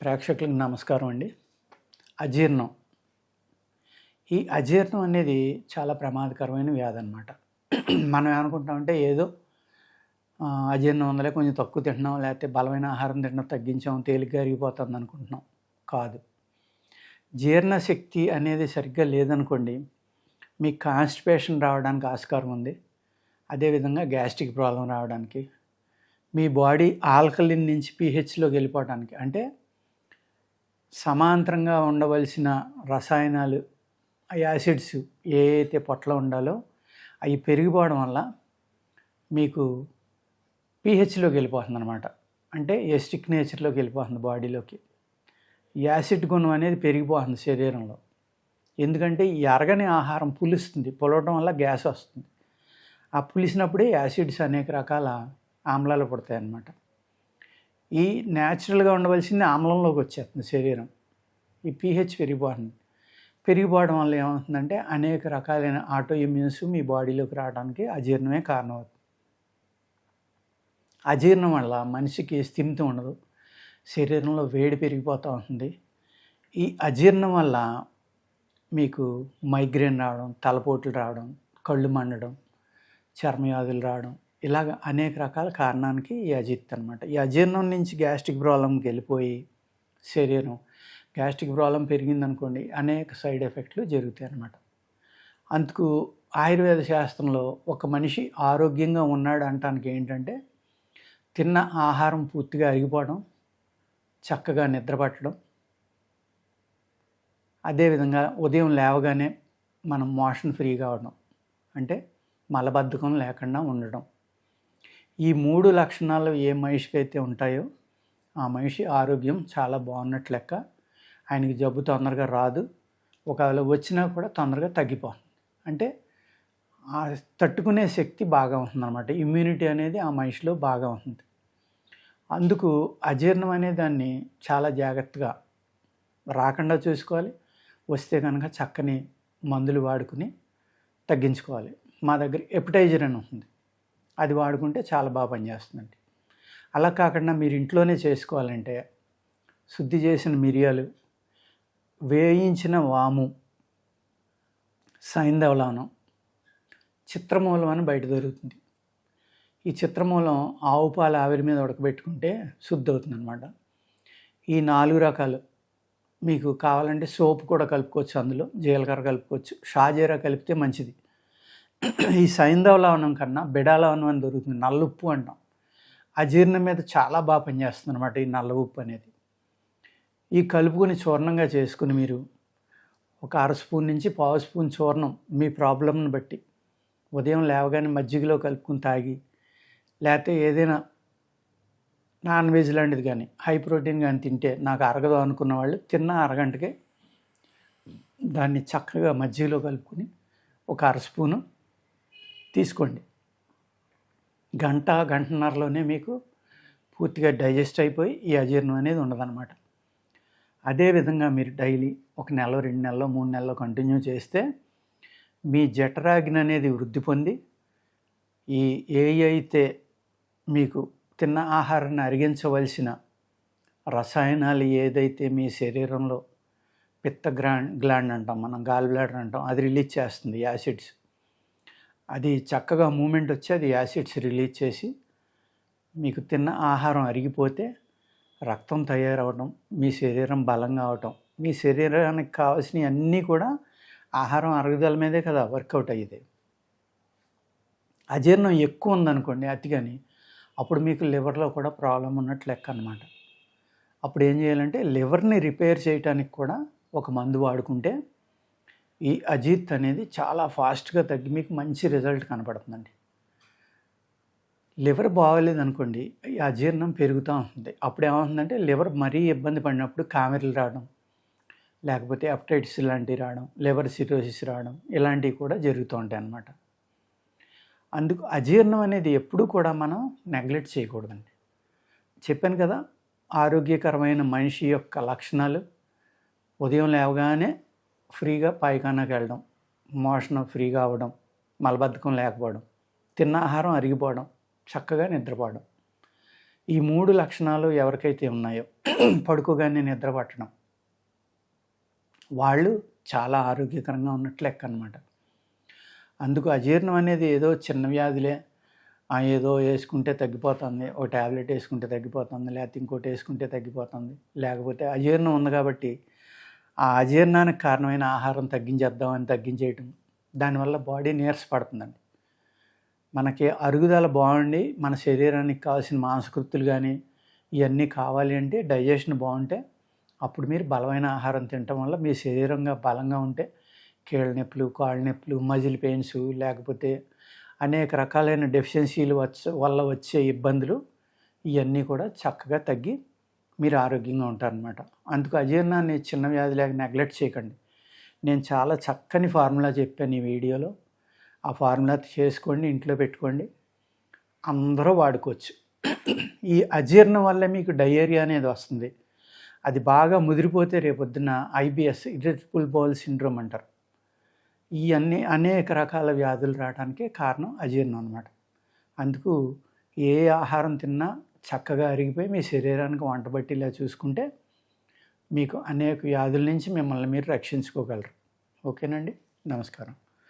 ప్రేక్షకులకు నమస్కారం అండి. అజీర్ణం. ఈ అజీర్ణం అనేది చాలా ప్రమాదకరమైన వ్యాధి అనమాట మనం ఏమనుకుంటామంటే ఏదో అజీర్ణం ఉందలే కొంచెం తక్కువ తింటున్నాం లేకపోతే బలమైన ఆహారం తినడం తగ్గించాం తేలిగ్గా అరిగిపోతుంది అనుకుంటున్నాం. కాదు. జీర్ణశక్తి అనేది సరిగ్గా లేదనుకోండి మీకు కాన్స్టిపేషన్ రావడానికి ఆస్కారం ఉంది. అదేవిధంగా గ్యాస్ట్రిక్ ప్రాబ్లం రావడానికి మీ బాడీ ఆల్కలిన్ నుంచి పీహెచ్లోకి వెళ్ళిపోవడానికి అంటే సమాంతరంగా ఉండవలసిన రసాయనాలు ఆ యాసిడ్స్ ఏ అయితే పొట్టలో ఉండాలో అవి పెరిగిపోవడం వల్ల మీకు పీహెచ్లోకి వెళ్ళిపోతుంది అనమాట అంటే ఎస్టిక్ నేచర్లోకి వెళ్ళిపోతుంది బాడీలోకి. యాసిడ్ గుణం అనేది పెరిగిపోతుంది శరీరంలో. ఎందుకంటే ఈ అరగని ఆహారం పులుస్తుంది పులవడం వల్ల గ్యాస్ వస్తుంది. ఆ పులిసినప్పుడే యాసిడ్స్ అనేక రకాల ఆమ్లాలు పుడతాయి అన్నమాట ఈ న్యాచురల్గా ఉండవలసింది ఆమ్లంలోకి వచ్చేస్తుంది శరీరం. ఈ పీహెచ్ పెరిగిపోతుంది. పెరిగిపోవడం వల్ల ఏమవుతుందంటే అనేక రకాలైన ఆటో ఇమ్యూన్స్ మీ బాడీలోకి రావడానికి అజీర్ణమే కారణం అవుతుంది అజీర్ణం వల్ల మనిషికి స్థిమితం ఉండదు. శరీరంలో వేడి పెరిగిపోతూ ఉంటుంది. ఈ అజీర్ణం వల్ల మీకు మైగ్రేన్ రావడం తలపోట్లు రావడం కళ్ళు మండడం చర్మవ్యాధులు రావడం ఇలాగ అనేక రకాల కారణానికి ఈ అజీర్తి అనమాట ఈ అజీర్ణం నుంచి గ్యాస్ట్రిక్ ప్రాబ్లంకి వెళ్ళిపోయి శరీరం గ్యాస్ట్రిక్ ప్రాబ్లం పెరిగిందనుకోండి అనేక సైడ్ ఎఫెక్ట్లు జరుగుతాయి అన్నమాట. అందుకు ఆయుర్వేద శాస్త్రంలో ఒక మనిషి ఆరోగ్యంగా ఉన్నాడు అంటానికి ఏంటంటే తిన్న ఆహారం పూర్తిగా అరిగిపోవడం చక్కగా నిద్రపట్టడం అదేవిధంగా ఉదయం లేవగానే మనం మోషన్ ఫ్రీగా అవడం అంటే మలబద్ధకం లేకుండా ఉండడం. ఈ మూడు లక్షణాలు ఏ మనిషికి అయితే ఉంటాయో ఆ మనిషి ఆరోగ్యం చాలా బాగున్నట్లు లెక్క. ఆయనకి జబ్బు తొందరగా రాదు. ఒకవేళ వచ్చినా కూడా తొందరగా తగ్గిపోతుంది. అంటే ఆ తట్టుకునే శక్తి బాగా ఉంటుందన్నమాట. ఇమ్యూనిటీ అనేది ఆ మనిషిలో బాగా ఉంటుంది. అందుకు అజీర్ణం అనే దాన్ని చాలా జాగ్రత్తగా రాకుండా చూసుకోవాలి. వస్తే కనుక చక్కని మందులు వాడుకుని తగ్గించుకోవాలి. మా దగ్గర ఎపిటైజర్ అని ఉంటుంది. అది వాడుకుంటే చాలా బాగా పనిచేస్తుందండి. అలా కాకుండా మీరు ఇంట్లోనే చేసుకోవాలంటే శుద్ధి చేసిన మిరియాలు వేయించిన వాము సైంధవలానం చిత్రమూలం అని బయట దొరుకుతుంది. ఈ చిత్రమూలం ఆవు పాలు ఆవిరి మీద ఉడకబెట్టుకుంటే శుద్ధి అవుతుంది అనమాట ఈ నాలుగు రకాలు మీకు కావాలంటే సోపు కూడా కలుపుకోవచ్చు అందులో జీలకర్ర కలుపుకోవచ్చు షాజీరా కలిపితే మంచిది. ఈ సైంధవ లవణం కన్నా బెడా లవణం అని దొరుకుతుంది. నల్ల ఉప్పు అంటాం. అజీర్ణం మీద చాలా బాగా పనిచేస్తుంది అనమాట ఈ నల్ల ఉప్పు అనేది. ఈ కలుపుకొని చూర్ణంగా చేసుకుని మీరు ఒక అర స్పూన్ నుంచి పావు స్పూన్ చూర్ణం మీ ప్రాబ్లంని బట్టి ఉదయం లేవగానే మజ్జిగలో కలుపుకుని తాగి లేకపోతే ఏదైనా నాన్ వెజ్ లాంటిది కానీ హై ప్రోటీన్ కానీ తింటే నాకు అరగదు అనుకున్న వాళ్ళు తిన్న అరగంటకే దాన్ని చక్కగా మజ్జిగలో కలుపుకొని ఒక అర స్పూను తీసుకోండి. గంట గంటన్నరలోనే మీకు పూర్తిగా డైజెస్ట్ అయిపోయి ఈ అజీర్ణం అనేది ఉండదన్నమాట. అదేవిధంగా మీరు డైలీ ఒక నెల రెండు నెలలో మూడు నెలలో కంటిన్యూ చేస్తే మీ జఠరాగ్ని అనేది వృద్ధి పొంది ఈ ఏ అయితే మీకు తిన్న ఆహారాన్ని అరిగించవలసిన రసాయనాలు ఏదైతే మీ శరీరంలో పిత్త గ్రాండ్ గ్లాండ్ అంటాం మనం గాల్ బ్లాడర్ అంటాం అది రిలీజ్ చేస్తుంది యాసిడ్స్. అది చక్కగా మూమెంట్ వచ్చి అది యాసిడ్స్ రిలీజ్ చేసి మీకు తిన్న ఆహారం అరిగిపోతే రక్తం తయారవడం మీ శరీరం బలంగా అవటం మీ శరీరానికి కావాల్సినవి అన్నీ కూడా ఆహారం అరుగుదల మీదే కదా వర్కౌట్ అయ్యేది. అజీర్ణం ఎక్కువ ఉందనుకోండి అతిగాని అప్పుడు మీకు లివర్లో కూడా ప్రాబ్లం ఉన్నట్లు లెక్క అనమాట అప్పుడు ఏం చేయాలంటే లివర్ని రిపేర్ చేయడానికి కూడా ఒక మందు వాడుకుంటే ఈ అజిత్ అనేది చాలా ఫాస్ట్గా తగ్గి మీకు మంచి రిజల్ట్ కనపడుతుందండి. లివర్ బాగోలేదు అనుకోండి ఈ అజీర్ణం పెరుగుతూ ఉంటుంది. అప్పుడు ఏమవుతుందంటే లివర్ మరీ ఇబ్బంది పడినప్పుడు కామెరలు రావడం లేకపోతే అప్టైటిస్ లాంటివి రావడం లివర్ సిరోసిస్ రావడం ఇలాంటివి కూడా జరుగుతూ ఉంటాయి అన్నమాట. అందుకు అజీర్ణం అనేది ఎప్పుడూ కూడా మనం నెగ్లెక్ట్ చేయకూడదండి. చెప్పాను కదా ఆరోగ్యకరమైన మనిషి యొక్క లక్షణాలు ఉదయం లేవగానే ఫ్రీగా పాయిఖానాకి వెళ్ళడం మోషన్ ఫ్రీగా అవ్వడం మలబద్ధకం లేకపోవడం తిన్న ఆహారం అరిగిపోవడం చక్కగా నిద్రపోవడం. ఈ మూడు లక్షణాలు ఎవరికైతే ఉన్నాయో పడుకోగానే నిద్ర పట్టడం. వాళ్ళు చాలా ఆరోగ్యకరంగా ఉన్నట్లు లెక్క అనమాట అందుకు అజీర్ణం అనేది ఏదో చిన్న వ్యాధులే. ఏదో వేసుకుంటే తగ్గిపోతుంది ఒక ట్యాబ్లెట్ వేసుకుంటే తగ్గిపోతుంది లేకపోతే ఇంకోటి వేసుకుంటే తగ్గిపోతుంది. లేకపోతే అజీర్ణం ఉంది కాబట్టి ఆ అజీర్ణానికి కారణమైన ఆహారం తగ్గించేద్దామని తగ్గించేయటం. దానివల్ల బాడీ నీరస పడుతుందండి. మనకి అరుగుదల బాగుండి మన శరీరానికి కావాల్సిన మాంసకృతులు కానీ ఇవన్నీ కావాలి అంటే డైజెషన్ బాగుంటే అప్పుడు మీరు బలమైన ఆహారం తినటం వల్ల మీ శరీరంగా బలంగా ఉంటే కీళ్ళ నొప్పులు కాళ్ళ నొప్పులు మజిల్ పెయిన్స్ లేకపోతే అనేక రకాలైన డెఫిషియన్సీలు వచ్చ వల్ల వచ్చే ఇబ్బందులు ఇవన్నీ కూడా చక్కగా తగ్గి మీరు ఆరోగ్యంగా ఉంటారనమాట అందుకు అజీర్ణాన్ని చిన్న వ్యాధిలాగా నెగ్లెక్ట్ చేయకండి. నేను చాలా చక్కని ఫార్ములా చెప్పాను ఈ వీడియోలో. ఆ ఫార్ములా చేసుకోండి ఇంట్లో పెట్టుకోండి. అందరూ వాడుకోవచ్చు. ఈ అజీర్ణం వల్ల మీకు డయేరియా అనేది వస్తుంది. అది బాగా ముదిరిపోతే రేపొద్దున ఐబిఎస్ ఇరిటబుల్ బౌల్ సిండ్రోమ్ అంటారు. ఈ అన్ని అనేక రకాల వ్యాధులు రావడానికి కారణం అజీర్ణం అనమాట అందుకు ఏ ఆహారం తిన్నా చక్కగా అరిగిపోయి మీ శరీరానికి వంట పట్టేలా చూసుకుంటే మీకు అనేక వ్యాధుల నుంచి మిమ్మల్ని మీరు రక్షించుకోగలరు. ఓకేనండి. నమస్కారం.